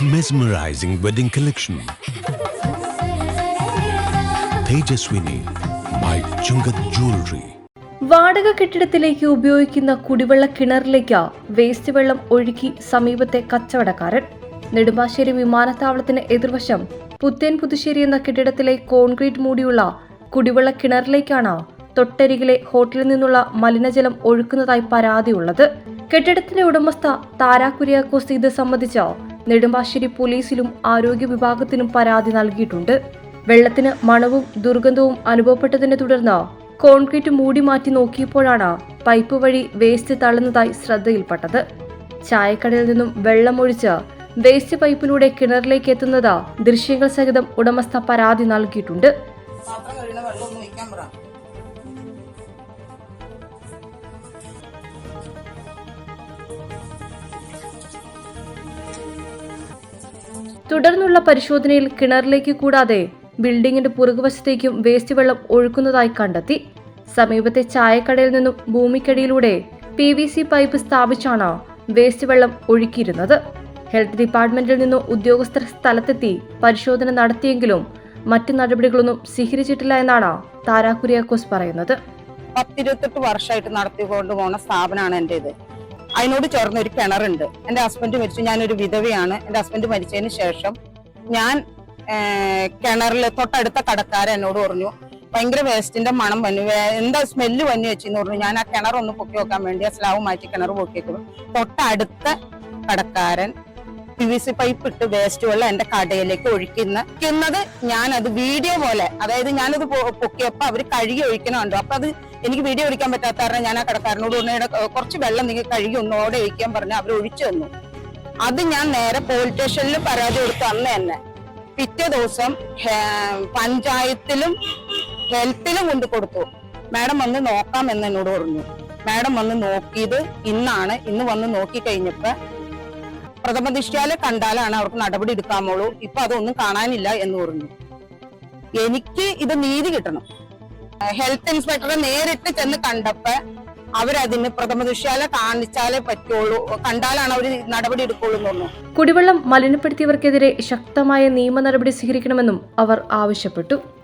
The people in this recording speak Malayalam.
Mesmerizing wedding collection. Tejaswini by Chungat Jewelry. വാടക കെട്ടിടത്തിലേക്ക് ഉപയോഗിക്കുന്ന കുടിവെള്ള കിണറിലേക്ക് വേസ്റ്റ് വെള്ളം ഒഴുക്കി സമീപത്തെ കച്ചവടക്കാരൻ നെടുമ്പാശ്ശേരി വിമാനത്താവളത്തിന് എതിർവശം പുത്തേൻ പുതുശ്ശേരി എന്ന കെട്ടിടത്തിലെ കോൺക്രീറ്റ് മൂടിയുള്ള കുടിവെള്ള കിണറിലേക്കാണ് തൊട്ടരികിലെ ഹോട്ടലിൽ നിന്നുള്ള മലിനജലം ഒഴുക്കുന്നതായി പരാതിയുള്ളത് കെട്ടിടത്തിന്റെ ഉടമസ്ഥ താര കുര്യാക്കോസ് ഇത് സംബന്ധിച്ച് നെടുമ്പാശ്ശേരി പോലീസിലും ആരോഗ്യ വിഭാഗത്തിനും പരാതി നൽകിയിട്ടുണ്ട്. വെള്ളത്തിന് മണവും ദുർഗന്ധവും അനുഭവപ്പെട്ടതിനെ തുടർന്ന് കോൺക്രീറ്റ് മൂടി മാറ്റി നോക്കിയപ്പോഴാണ് പൈപ്പ് വഴി വേസ്റ്റ് തള്ളുന്നതായി ശ്രദ്ധയിൽപ്പെട്ടത്. ചായക്കടയിൽ നിന്നും വെള്ളമൊഴിച്ച് വേസ്റ്റ് പൈപ്പിലൂടെ കിണറിലേക്ക് എത്തുന്നത് ദൃശ്യങ്ങൾ സഹിതം ഉടമസ്ഥ പരാതി നൽകിയിട്ടുണ്ട്. തുടർന്നുള്ള പരിശോധനയിൽ കിണറിലേക്ക് കൂടാതെ ബിൽഡിംഗിന്റെ പുറകുവശത്തേക്കും വേസ്റ്റ് വെള്ളം ഒഴുക്കുന്നതായി കണ്ടെത്തി. സമീപത്തെ ചായക്കടയിൽ നിന്നും ഭൂമിക്കടിയിലൂടെ പി വി സി പൈപ്പ് സ്ഥാപിച്ചാണ് വേസ്റ്റ് വെള്ളം ഒഴുക്കിയിരുന്നത്. ഹെൽത്ത് ഡിപ്പാർട്ട്മെന്റിൽ നിന്നും ഉദ്യോഗസ്ഥർ സ്ഥലത്തെത്തി പരിശോധന നടത്തിയെങ്കിലും മറ്റു നടപടികളൊന്നും സ്വീകരിച്ചിട്ടില്ല എന്നാണ് താരാ കുര്യാക്കോസ് പറയുന്നത്. പത്തിരുപത്തെട്ട് വർഷമായിട്ട് നടത്തിക്കൊണ്ട് പോകുന്ന സ്ഥാപനമാണ് എന്റെ ഇത് അതിനോട് ചേർന്ന് ഒരു കിണറുണ്ട്. എന്റെ ഹസ്ബൻഡ് മരിച്ചു. ഞാനൊരു വിധവയാണ്. എന്റെ ഹസ്ബൻഡ് മരിച്ചതിന് ശേഷം ഞാൻ കിണറിൽ തൊട്ടടുത്ത കടക്കാരൻ എന്നോട് പറഞ്ഞു ഭയങ്കര വേസ്റ്റിന്റെ മണം വന്നു. എന്താ സ്മെല്ല് വന്നു വെച്ചെന്ന് പറഞ്ഞു. ഞാൻ ആ കിണർ ഒന്ന് പൊക്കി വെക്കാൻ വേണ്ടി ആ സ്ലാവ് മാറ്റി കിണർ പൊക്കി വെക്കുന്നു തൊട്ടടുത്ത കടക്കാരൻ പി വി സി പൈപ്പ് ഇട്ട് വേസ്റ്റ് വെള്ളം എന്റെ കടയിലേക്ക് ഒഴിക്കുന്ന ഞാൻ അത് വീഡിയോ പോലെ അതായത് ഞാനത് പൊക്കിയപ്പോ അവർ കഴുകി ഒഴിക്കണുണ്ടോ. അപ്പൊ അത് എനിക്ക് വീഡിയോ ഒഴിക്കാൻ പറ്റാത്ത കാരണം ഞാൻ ആ കടക്കാരനോട് പറഞ്ഞു കുറച്ച് വെള്ളം നിങ്ങൾ കഴുകി ഒന്നോടെ ഒഴിക്കാൻ പറഞ്ഞു അവർ ഒഴിച്ചു തന്നു. അത് ഞാൻ നേരെ പോലീസ് സ്റ്റേഷനിൽ പരാതി കൊടുത്തു അന്ന് തന്നെ. പിറ്റേ ദിവസം പഞ്ചായത്തിലും ഹെൽത്തിലും കൊണ്ട് കൊടുത്തു. മാഡം വന്ന് നോക്കാം എന്ന് എന്നോട് പറഞ്ഞു. മാഡം വന്ന് നോക്കിയത് ഇന്നാണ്. ഇന്ന് വന്ന് നോക്കി കഴിഞ്ഞപ്പോ പ്രഥമ ദൃഷ്ടിയാലെ കണ്ടാലാണ് അവർക്ക് നടപടി എടുക്കാമുള്ളൂ ഇപ്പൊ അതൊന്നും കാണാനില്ല എന്ന് പറഞ്ഞു. എനിക്ക് ഇത് നീതി കിട്ടണം. ഹെൽത്ത് ഇൻസ്പെക്ടറെ നേരിട്ട് ചെന്ന് കണ്ടപ്പോ അവരതിന് പ്രഥമ ദൃഷ്ടിയാലെ കാണിച്ചാലേ പറ്റുള്ളൂ. കണ്ടാലാണ് അവർ നടപടി എടുക്കുള്ളൂ എന്ന് പറഞ്ഞു. കുടിവെള്ളം മലിനപ്പെടുത്തിയവർക്കെതിരെ ശക്തമായ നിയമ നടപടി സ്വീകരിക്കണമെന്നും അവർ ആവശ്യപ്പെട്ടു.